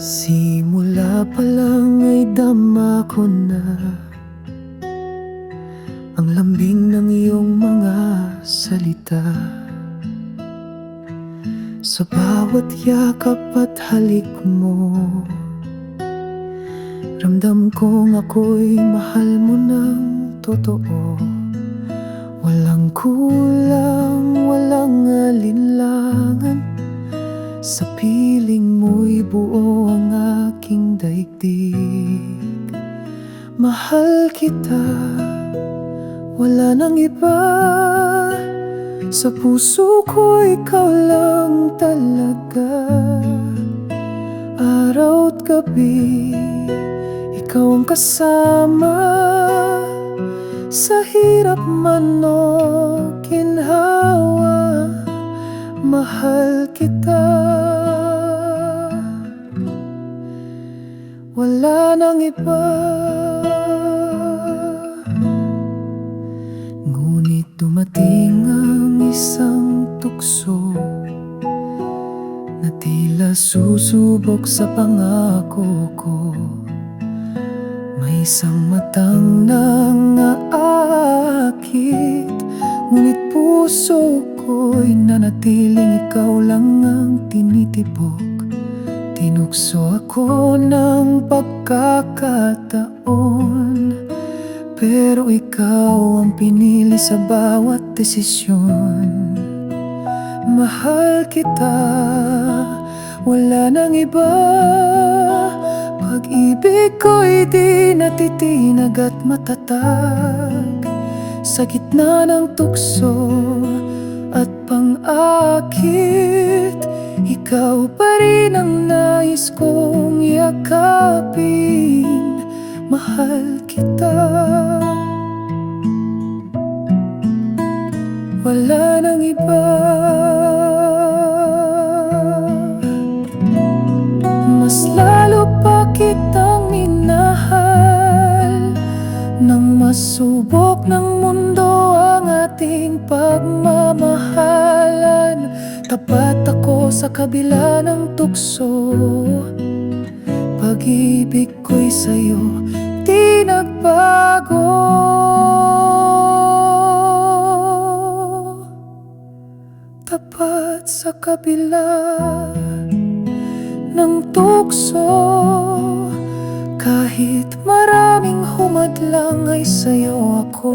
Simula pa lang ay dama ko na. Ang lambing ng iyong mga salita. Sa bawat yakap at halik mo Ramdam kong ako'y mahal mo ng totoo. Walang kulang, walang alinlangan Sa piling mo'y buo ang aking daigdig. Mahal kita, wala nang iba. Sa puso ko ikaw lang talaga. Araw at gabi, ikaw ang kasama. Sa hirap man o ginhawa Mahal kita Wala nang iba. Ngunit dumating ang isang tukso Na tila susubok sa pangako ko. May isang matang nangaakit Ngunit puso ko'y nanatiling ikaw lang ang tinitibok Tinukso ako ng pagkakataon Pero ikaw ang pinili sa bawat desisyon. Mahal kita, wala nang iba. Pag-ibig ko'y di natitinag at matatag. Sa gitna ng tukso at pang-akit Ikaw pa rin ang nais kong yakapin. Mahal kita. Wala nang iba. Mas lalo pa kitang minahal. Nang masubok ng mundo ang ating pagmamahalan. Tapat sa kabila ng tukso. Pag-ibig ko'y sa'yo di nagbago. Tapat sa kabila ng tukso. Kahit maraming humadlang ay sa'yo ako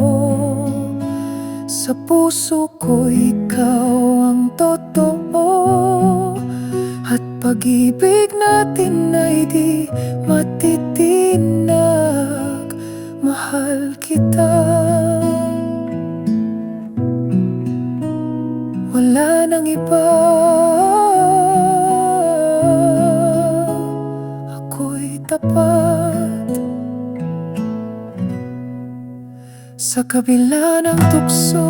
Sa puso ko ikaw ang totoo. At pag-ibig natin ay di matitinag. Mahal kita. Wala nang iba. Ako'y tapat Sa kabila ng tukso.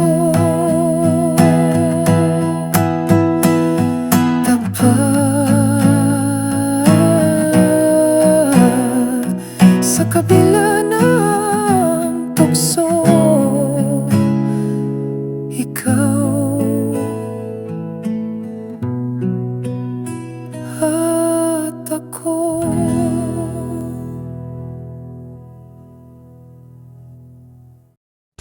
Tapat Sa kabila